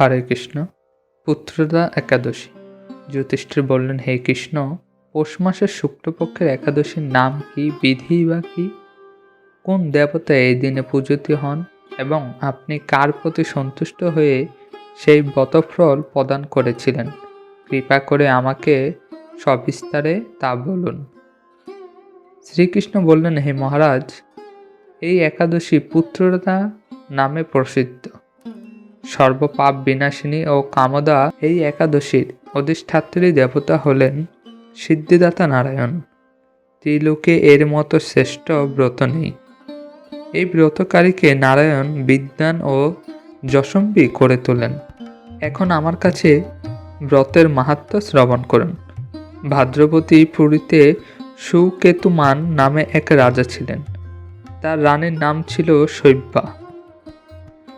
হরে কৃষ্ণ, পুত্রদা একাদশী। জ্যোতিষ্ঠির বললেন, হে কৃষ্ণ, পৌষ মাসের শুক্লপক্ষের একাদশীর নাম কি, বিধি বা কি? কোন দেবতা এই দিনে পূজিত হন এবং আপনি কার প্রতি সন্তুষ্ট হয়ে সেই বতফল প্রদান করেছিলেন? কৃপা করে আমাকে সবিস্তারে তা বলুন। শ্রীকৃষ্ণ বললেন, হে মহারাজ, এই একাদশী পুত্রদা নামে প্রসিদ্ধ। সর্বপাপ বিনাশিনী ও কামদা এই একাদশীর অধিষ্ঠাত্রী দেবতা হলেন সিদ্ধিদাতা নারায়ণ। ত্রিলোকে এর মতো শ্রেষ্ঠ ব্রত নেই। এই ব্রতকারীকে নারায়ণ বিদ্যান ও যশম্বী করে তোলেন। এখন আমার কাছে ব্রতের মাহাত্ম শ্রবণ করুন। ভাদ্রবতী পুরীতে সুকেতুমান নামে এক রাজা ছিলেন। তার রানীর নাম ছিল শৈব্যা।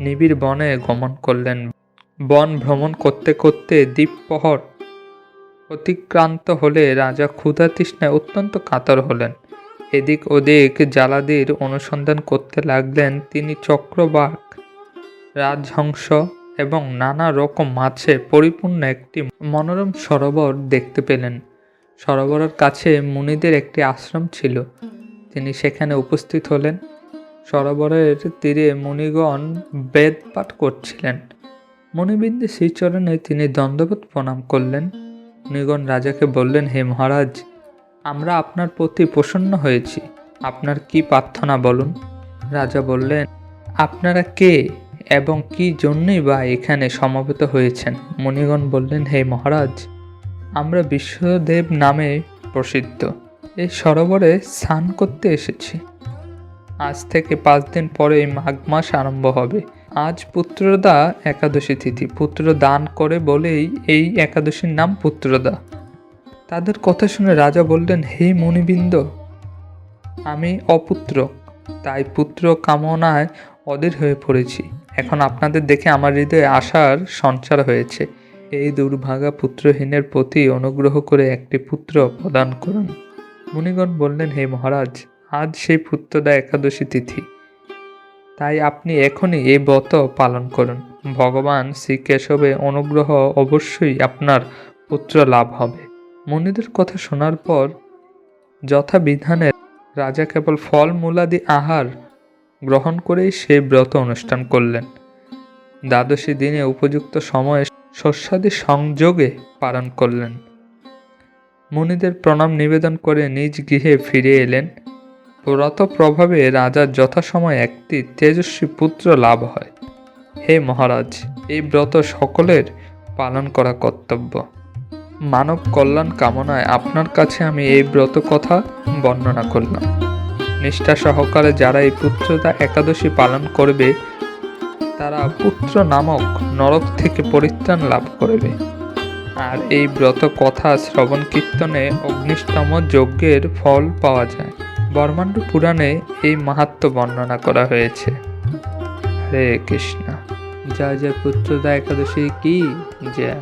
নিবিড় বনে গমন করলেন। বন ভ্রমণ করতে করতে দ্বীপপহর অতিক্রান্ত হলে রাজা ক্ষুধা তৃষ্ণায় অত্যন্ত কাতর হলেন। এদিক ওদিক জ্বালাদির অনুসন্ধান করতে লাগলেন তিনি চক্রবাক রাজহংস এবং নানা রকম মাছে পরিপূর্ণ একটি মনোরম সরোবর দেখতে পেলেন। সরোবরের কাছে মুনিদের একটি আশ্রম ছিল। তিনি সেখানে উপস্থিত হলেন। সরোবরের তীরে মুনিগণ বেদ পাঠ করছিলেন। মণিবিন্দু শ্রীচরণে তিনি দণ্ডবোধ প্রণাম করলেন। মুনিগণ রাজাকে বললেন, হে মহারাজ, আমরা আপনার প্রতি প্রসন্ন হয়েছি। আপনার কি প্রার্থনা বলুন? রাজা বললেন, আপনারা কে এবং কি জন্যই বা এখানে সমবেত হয়েছেন? মুনিগণ বললেন, হে মহারাজ, আমরা বিশ্বদেব নামে প্রসিদ্ধ। এই সরোবরে স্নান করতে এসেছি। আজ থেকে পাঁচ দিন পরে এই মাঘ মাস আরম্ভ হবে। আজ পুত্রদা একাদশী তিথি। পুত্র দান করে বলেই এই একাদশীর নাম পুত্রদা। তাদের কথা শুনে রাজা বললেন, হে মুনিবৃন্দ, আমি অপুত্র, তাই পুত্র কামনায় অধীর হয়ে পড়েছি। এখন আপনাদের দেখে আমার হৃদয়ে আশার সঞ্চার হয়েছে। এই দুর্ভাগা পুত্রহীনের প্রতি অনুগ্রহ করে একটি পুত্র প্রদান করুন। মুনিগণ বললেন, হে মহারাজ আজ সেই পুত্রদা একাদশী তিথি। তাই আপনি এখনই এই ব্রত পালন করুন। ভগবান শ্রীকেশবে অনুগ্রহ অবশ্যই আপনার পুত্র লাভ হবে। মুনিদের কথা শোনার পর যথাবিধানে রাজা কেবল ফল মূলাদি আহার গ্রহণ করেই সেই ব্রত অনুষ্ঠান করলেন। দ্বাদশী দিনে উপযুক্ত সময়ে শস্যাদি সংযোগে পালন করলেন। মুনিদের প্রণাম নিবেদন করে নিজ গৃহে ফিরে এলেন। ব্রত প্রভাবে রাজার যথাসময়ে একটি তেজস্বী পুত্র লাভ হয়। হে মহারাজ, এই ব্রত সকলের পালন করা কর্তব্য। মানব কল্যাণ কামনায় আপনার কাছে আমি এই ব্রত কথা বর্ণনা করলাম। নিষ্ঠা সহকারে যারা এই পুত্রতা একাদশী পালন করবে, তারা পুত্র নামক নরক থেকে পরিত্রাণ লাভ করবে। আর এই ব্রত কথা শ্রবণ কীর্তনে অগ্নিষ্টম যজ্ঞের ফল পাওয়া যায়। বর্মাণ্ড পুরাণে এই মাহাত্ম বর্ণনা করা হয়েছে। হরে কৃষ্ণ, যা যা পুত্রদা একাদশী কি? জয়